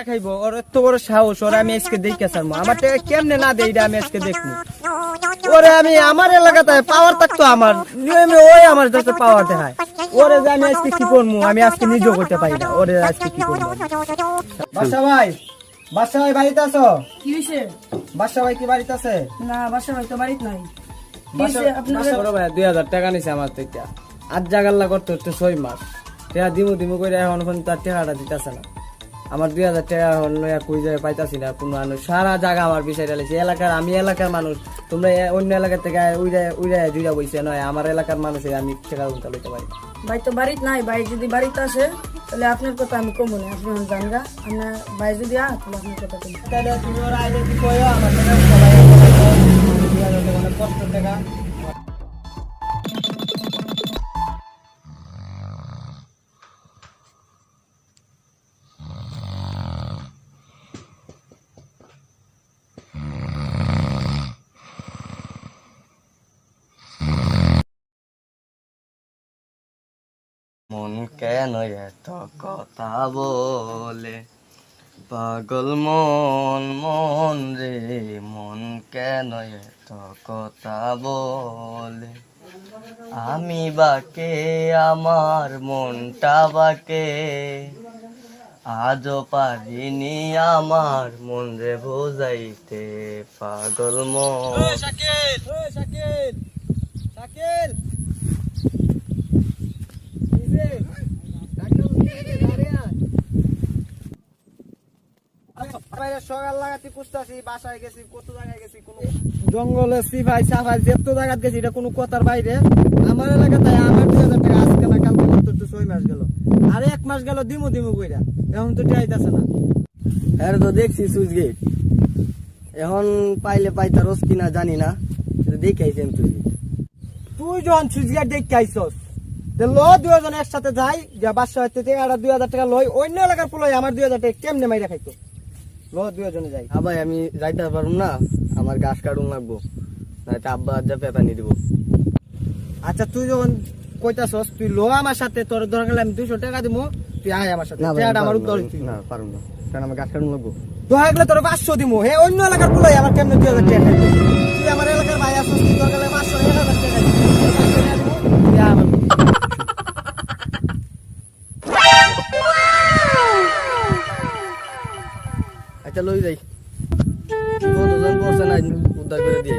টেকা খাইবো ওর এত বড় সাহস ওরে আমি আজকে দেখে আমার টেকা কেমনে না দেই আমি আজকে দেখব ওরে আমি আমার এলাকাতে পাওয়ার থাকতো আমার নিয়মে ওই আমার যাতে পাওয়ার দেখায়। ওরে যে আমি আজকে কি করব আমি আজকে নিজেও করতে পারি না ওরে আজকে কি করব? বাদশা ভাই বাদশা ভাই বাড়িতে আছো? কি হয়েছে বাদশা ভাই কি বাড়িতে আছে? না বাসা বাড়িতে নাই। ভাই দুই হাজার টাকা নিছে আমার থেকে। আট জাগাল্লা করতে হচ্ছে ছয় মাস। দিমু দিমু করে এখন তার টাকাটা দিতেছে না। আমার দুই হাজার টাকা লইয়া কই জায়গায় পাইতাছি না কোনো মানুষ। সারা জায়গা আমার বিষয় ডালেছে এলাকার আমি এলাকার মানুষ। তোমরা অন্য এলাকা থেকে উইরা উইরা দুইটা বইছে নয় আমার এলাকার মানুষে আমি টাকা উল্টা লইতে পারি। ভাই তো বাড়িতে নাই ভাই যদি বাড়িতে আসে তাহলে আপনার কথা আমি কমবো না আপনি জানগা আপনার ভাই যদি আ তাহলে আপনার কথা কমবো তাহলে তুমি ওরা আইলে কি কইও আমার টাকা সবাই মানে কষ্ট টাকা। মন কেন এত কথা বলে? পাগল মন মন রে, মন কেন এত কথা বলে? আমি বাকে, আমার মনটা বাকে, আজও পারিনি আমার মন রে বোঝাইতে। পাগল মন। শাকিল শাকিল ইজে ডাক্তার উঠে দাঁড়িয়ে বাইরে সকাল লাগাতে পুষতাছি বাসায় গেছি কত জায়গায় গেছি কোনো জঙ্গলে সিফাই সাফাই যেত জায়গা গেছি এটা কোনো কথার বাইরে। আমার এলাকাতে আমার দুই হাজার টাকা আজকে না কালকে করতে তো ছয় মাস গেল। আর এক মাস গেল দিমু দিমু কইরা। এখন তো টিয়াইতেছে না। হ্যাঁ তো দেখছি সুইচ গেট। এখন পাইলে পাইতারস কিনা জানি না। দেখে আইছি আমি সুইচ তুই যখন সুইচগেট দেখতে আইসস তে ল দুজন একসাথে যাই যে বাসা হইতে থেকে আর দুই হাজার টাকা লই অন্য এলাকার পোলাই আমার দুই হাজার টাকা কেমনে মাইরা খাইতো? ল দুজনে যাই। হ্যাঁ ভাই আমি যাইতে পারুম না আমার গাছ কাটুন লাগবো নয়তো আব্বা আজ যা পেতানি দিব। আচ্ছা তুই যখন কইতাছস তুই লো আমার সাথে তোর দরকার আমি দুশো টাকা দিব তুই আয় আমার সাথে। আমার আমি উত্তর না। না না। কারণ আমার গাছ কাটুন লাগবো। দোয়া গেলে তোর পাঁচশো দিব হে অন্য এলাকার পোলাই আমার কেমনে দুই হাজার টাকা তুই আমার এলাকার ভাই আসছিস তুই দরকার পাঁচশো এক হাজার টাকা দিব, আমার আচ্ছা লই যাই কতজন পড়ছে না উদ্ধার করে দিয়ে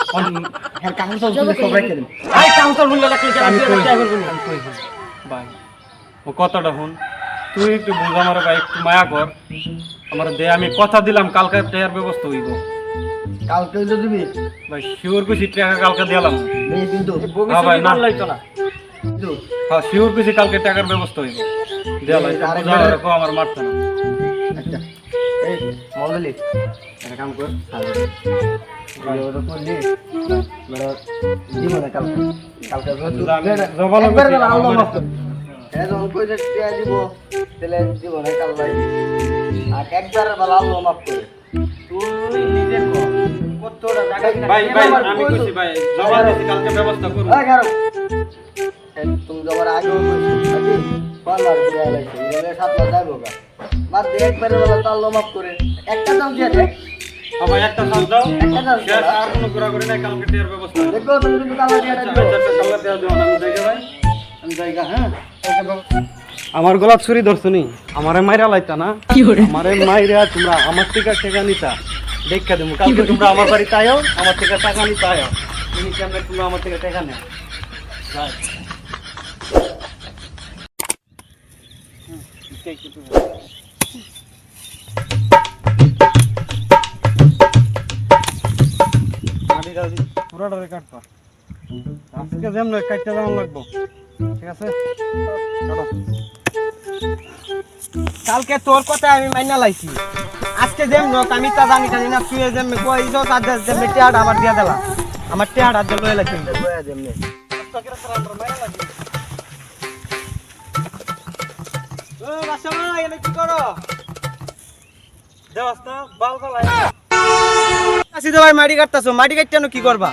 ও কথাটা শুন। তুই একটু বুঝ আমার ভাই একটু মায়া কর। আমার দে আমি কথা দিলাম কালকে টাকার ব্যবস্থা হইব। কালকে যদি দিবি? ভাই শিওর কুছি টাকা কালকে দিলাম কিন্তু। হ্যাঁ ভাই না। কিন্তু। হ্যাঁ শিওর কুছি কালকে টাকার ব্যবস্থা হইব। আরেকবার- আমার মারতে না। আচ্ছা। এই মঙ্গলি একটা কাম কর তুমি যাবার আগেও কইছো নাকি? পাল্লার দিয়ে আলাইছো এবারে সাত মাস যাইবো গা। মার দিয়ে একবারে বেলা তো মাফ করে। একটা দাম দিয়ে দেখ হ্যাঁ একটা সাজ দাও। একটা দাম শেষ আর কোনো ঘোরাঘুরি নাই কালকে টাকার ব্যবস্থা দেখো তুমি কিন্তু কালা দিয়ে আচ্ছা আচ্ছা কালকে দেওয়া দিও আমি জায়গা ভাই আমি জায়গা হ্যাঁ? আমার গলা ছুরি ধরছো নি? আমারে মাইরা লাইতা না? আমারে মাইরা তোমরা আমার থেকে টাকা নিতা। দেখা দেবো। কালকে তোমরা আমার বাড়িতে আয়ো আমার থেকে টাকা নিতে আয়ো। তুমি কেমনে তোমরা আমার থেকে টাকা নেও। হুম, যেমন যেমন কালকে তোর কথা আমি মাইনা লাইছি। আজকে যেম নক আমি তা জানি জানি না, তুই যেম কইছ তাদের যেম টিয়াটা আবার দিয়া দিলা। আমার টিয়াটা দিল লই লাগছে যেমনে ও বাসমা এনে কি করো? দেওয়াস না বাল বালাই আসি তো ভাই মাটি কাটতাছো। মাটি কাটতানো কি করবা?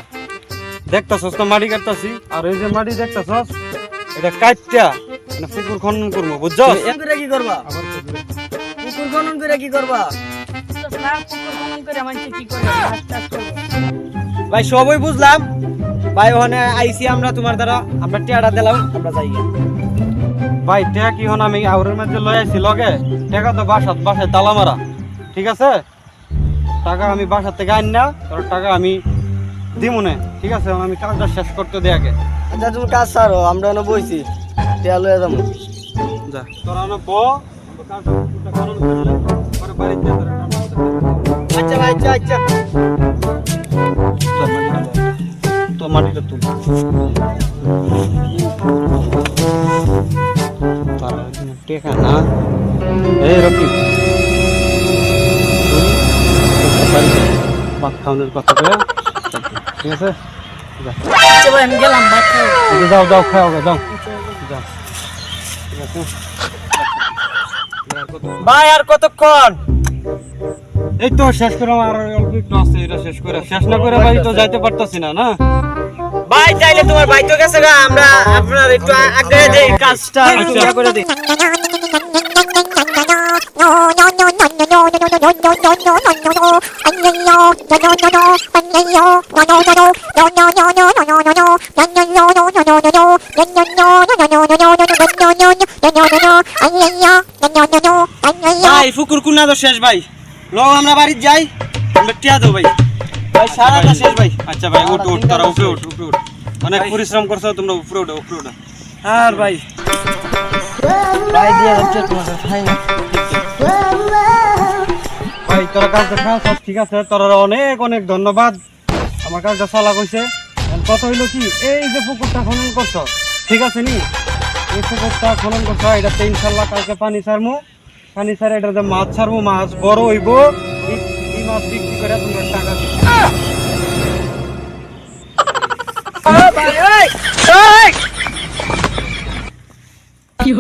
দেখতাছস তো মাটি কাটতাছি। আর এই যে মাটি দেখতাছস এটা কাটটা না পুকুর খনন করব বুঝছস? এন করে কি করবা। কুকুর খনন করে কি করবা? ভাই সবই বুঝলাম। ভাই ওখানে আইসি আমরা তোমার দ্বারা। আমরা টিয়াটা দিলাম আমরা যাই ভাই টেকা কি হন আমি আউরের মধ্যে লই আইছি লগে? টেকা তো বাসাত বাসায় তালা মারা। ঠিক আছে? টাকা আমি বাসার থেকে আন না তোর টাকা আমি দিব না ঠিক আছে? আমি কাজটা শেষ করতে দে আগে। আচ্ছা তুমি কাজ ছাড়ো আমরা এনে বইছি। টিয়া লয়ে যাব। যা। তোরা না ব। আচ্ছা ভাই আচ্ছা আচ্ছা। দাও। তো মাটিটা তুল। টেকা না। এই রকি খাওয়ানোর কথা কয়ে ঠিক আছে? আচ্ছা ভাই যাও যাও খাও যাও যাও। ঠিক আছে? ভাই আর কতক্ষণ? এই তো শেষ করে আর অল্প একটু আছে এটা শেষ করে। শেষ না করে বাড়ি তো যাইতে পারতাছি না না? ভাই চাইলে তোমার ভাই তো গেছে গা আমরা আপনার একটু আগে দেই কাজটা একটু। ইয়া করে দিই। ভাই ফুকুর কুনা তো শেষ ভাই। লো আমরা বাড়িতে যাই। আমরা টিয়া দেবো ভাই। ভাই সারাটা শেষ ভাই। আচ্ছা ভাই উঠ উঠ তারা উপরে উঠ উপরে উঠ অনেক পরিশ্রম করছ তোমরা উপরে উঠো উপরে উঠো। আর ভাই। ভাই দিয়ে যাচ্ছে তোমার ভাই। তোরা কাজটা সব ঠিক আছে? তোরা অনেক অনেক ধন্যবাদ। আমার কাজটা চলা কইছে। কথা হইল কি? এই যে পুকুরটা খনন করছ ঠিক আছে নি? এই পুকুরটা খনন করছ এটাতে ইনশাল্লাহ কালকে পানি ছাড়মু। পানি ছাড়ে এটাতে মাছ ছাড়মু মাছ বড় হইব। এই- মাছ বিক্রি করে তোমরা টাকা কি